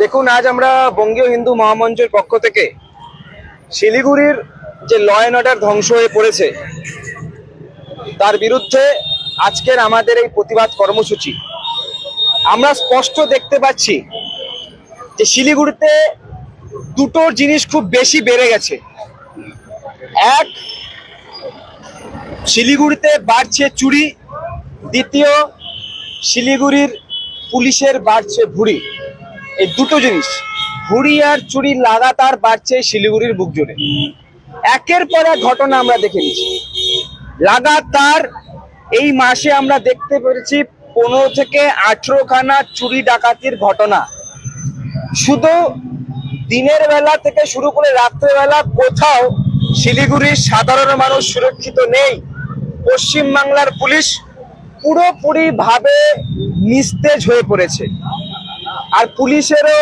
দেখুন, আজ আমরা বঙ্গীয় হিন্দু মহামঞ্চের পক্ষ থেকে শিলিগুড়ির যে ল অ্যান্ড অর্ডার ধ্বংস হয়ে পড়েছে, তার বিরুদ্ধে আজকের আমাদের এই প্রতিবাদ কর্মসূচি। আমরা স্পষ্ট দেখতে পাচ্ছি যে শিলিগুড়িতে দুটো জিনিস খুব বেশি বেড়ে গেছে। এক, শিলিগুড়িতে বাড়ছে চুরি। দ্বিতীয়, শিলিগুড়ির পুলিশের বাড়ছে ভুড়ি। এই দুটো জিনিস। ভুড়ি আর চুরি লাগাতার বাড়ছে শিলিগুড়ির বুক জুড়ে। একের পর এক ঘটনা আমরা দেখে নিচ্ছি। লাগাতার এই মাসে আমরা দেখতে পেরেছি পনেরো থেকে আঠেরো খানা চুরি ডাকাতির ঘটনা। শুধু দিনের বেলা থেকে শুরু করে রাত্রেবেলা কোথাও শিলিগুড়ির সাধারণ মানুষ সুরক্ষিত নেই। পশ্চিম বাংলার পুলিশ পুরোপুরি ভাবে নিস্তেজ হয়ে পড়েছে। আর পুলিশেরও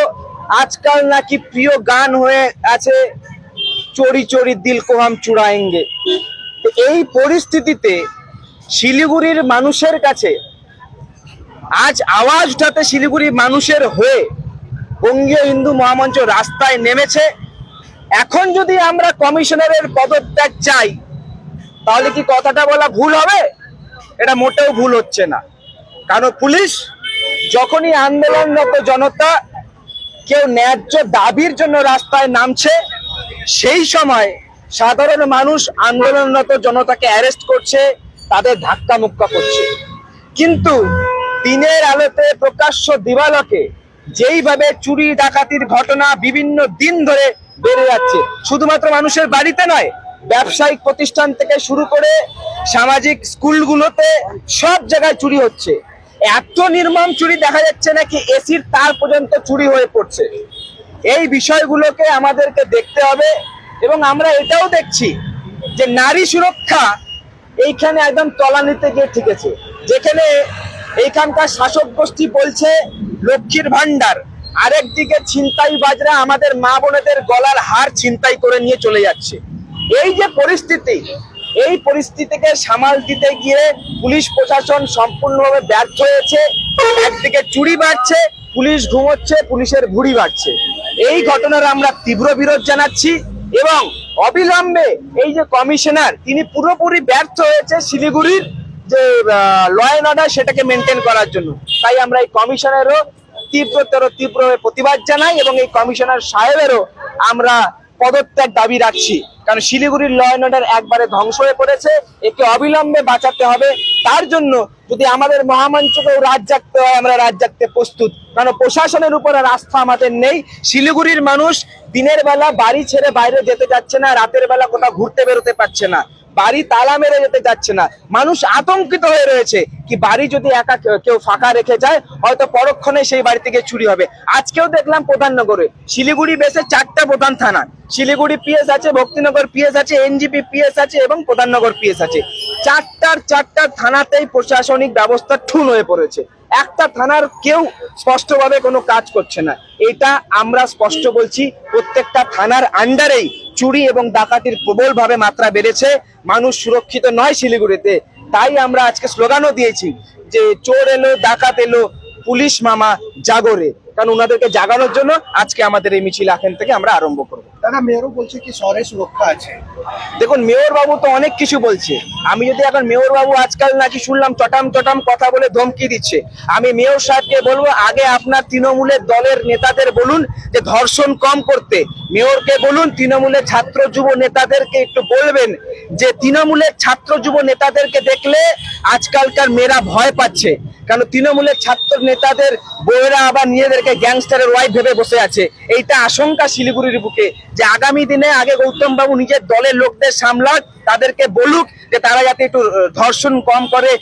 আজকাল নাকি প্রিয় গান হয়ে আছে চোরি চোরি দিল কো হাম চুড়াएंगे তো এই পরিস্থিতিতে শিলিগুড়ির মানুষের কাছে আজ আওয়াজ উঠাতে শিলিগুড়ি মানুষের হয়ে বঙ্গীয় হিন্দু মহামঞ্চ রাস্তায় নেমেছে। এখন যদি আমরা কমিশনারের পদত্যাগ চাই, তাহলে কি কথাটা বলা ভুল হবে? এটা মোটেও ভুল হচ্ছে না। কারণ পুলিশ যখনই আন্দোলনরত জনতা কেউ ন্যায্য দাবির জন্য রাস্তায় নামছে, সেই সময় সাধারণ মানুষ আন্দোলনরত জনতাকে অ্যারেস্ট করছে, তাদের ধাক্কা মুক্কা করছে। কিন্তু দিনের আলোতে প্রকাশ্য দিবালকে যেইভাবে চুরি, ডাকাতির ঘটনা বিভিন্ন দিন ধরে বেড়ে যাচ্ছে, শুধুমাত্র মানুষের বাড়িতে নয়, ব্যবসায়িক প্রতিষ্ঠান থেকে শুরু করে সামাজিক স্কুলগুলোতে সব জায়গায় চুরি হচ্ছে। এত নির্মম চুরি দেখা যাচ্ছে নাকি এসির তার পর্যন্ত চুরি হয়ে পড়ছে? এই বিষয়গুলোকে আমাদেরকে দেখতে হবে এবং আমরা এটাও দেখছি যে নারী সুরক্ষা এইখানে একদম তলানিতে গিয়ে ঠিকেছে। যেখানে এইখানকার শাসক গোষ্ঠী বলছে, লক্ষ্মীর ভান্ডার আরেকদিকে ছিনতাই বাজরা আমাদের মা বোনেদের গলার হার ছিনতাই করে নিয়ে চলে যাচ্ছে। এই যে পরিস্থিতি এই পরিস্থিতিকে সামাল দিতে গিয়ে পুলিশ প্রশাসন সম্পূর্ণভাবে ব্যর্থ হয়েছে। একদিকে চুরি বাড়ছে, পুলিশ ঘুমোচ্ছে, পুলিশের ভুড়ি বাড়ছে। এই ঘটনার আমরা তীব্র বিরোধ জানাচ্ছি এবং অবিলম্বে এই যে কমিশনার, তিনি পুরোপুরি ব্যর্থ হয়েছে শিলিগুড়ির যে ল অ্যান্ড অর্ডার সেটাকে মেনটেন করার জন্য। তাই আমরা এই কমিশনারও তীব্রতর তীব্রভাবে প্রতিবাদ জানাই এবং এই কমিশনার সাহেবেরও আমরা পদত্যাগ দাবি রাখছি। কারণ শিলিগুড়ির ল অ্যান্ড অর্ডার একবারে ধ্বংস হয়ে পড়েছে, একে অবিলম্বে বাঁচাতে হবে। তার জন্য যদি আমাদের মহামঞ্চকেও রাত জাগতে হয়, আমরা রাত জাগতে প্রস্তুত। কারণ প্রশাসনের উপর আর আস্থা আমাদের নেই। শিলিগুড়ির মানুষ দিনের বেলা বাড়ি ছেড়ে বাইরে যেতে যাচ্ছে না, রাতের বেলা কোথাও ঘুরতে বেরোতে পারছে না। বাড়ি তালা মেরে যেতে যাচ্ছে না। মানুষ আতঙ্কিত হয়ে রয়েছে কি বাড়ি যদি একা কেউ- ফাঁকা রেখে যায়, হয়তো পরক্ষণে সেই বাড়ি থেকে চুরি হবে। আজকেও দেখলাম প্রধাননগরে শিলিগুড়ি বেসে চারটা প্রধান থানা। শিলিগুড়ি পিএস আছে, ভক্তিনগর পিএস আছে, এনজিপি পিএস আছে এবং প্রধাননগর পিএস আছে। চারটার চারটার থানাতেই প্রশাসনিক ব্যবস্থা ঠুন হয়ে পড়েছে। একটা থানার কেউ স্পষ্টভাবে কোনো কাজ করছে না। এটা আমরা স্পষ্ট বলছি, প্রত্যেকটা থানার আন্ডারেই চুরি এবং ডাকাতির প্রবলভাবে মাত্রা বেড়েছে। মানুষ সুরক্ষিত নয় শিলিগুড়িতে। তাই আমরা আজকে স্লোগানও দিয়েছি যে চোর এলো, ডাকাত এলো, পুলিশ মামা জাগরে কারণ ওনাদেরকে জাগানোর জন্য আজকে আমাদের এই মিছিল এখান থেকে আমরা আরম্ভ করব। দাদা, মেয়রও বলছে কি শহরে সুরক্ষা আছে। দেখুন মেয়র বাবু তো অনেক কিছু বলছে। আমি যদি এখন মেয়র বাবু আজকাল নাকি শুনলাম চটাম চটাম কথা বলে ধমকি দিচ্ছে। আমি মেয়র সাহেবকে বলব, আগে আপনার তৃণমূলের দলের নেতাদের বলুন যে ধর্ষণ কম করতে। মেয়রকে বলুন, তৃণমূলের ছাত্র যুব নেতাদেরকে একটু বলবেন যে, তৃণমূলের ছাত্র যুব নেতাদেরকে দেখলে আজকালকার মেয়েরা ভয় পাচ্ছে। কারণ তৃণমূলের ছাত্র নেতাদের বইয়েরা আবার নিজেদেরকে গ্যাংস্টারের ওয়াইফ ভেবে বসে আছে? এইটা আশঙ্কা শিলিগুড়ির বুকে যে আগামী দিনে আগে গৌতম বাবু নিজের দলের লোকদের সামলাক, তাদেরকে বলুক যে তারা যাতে একটু ধর্ষণ কম করে।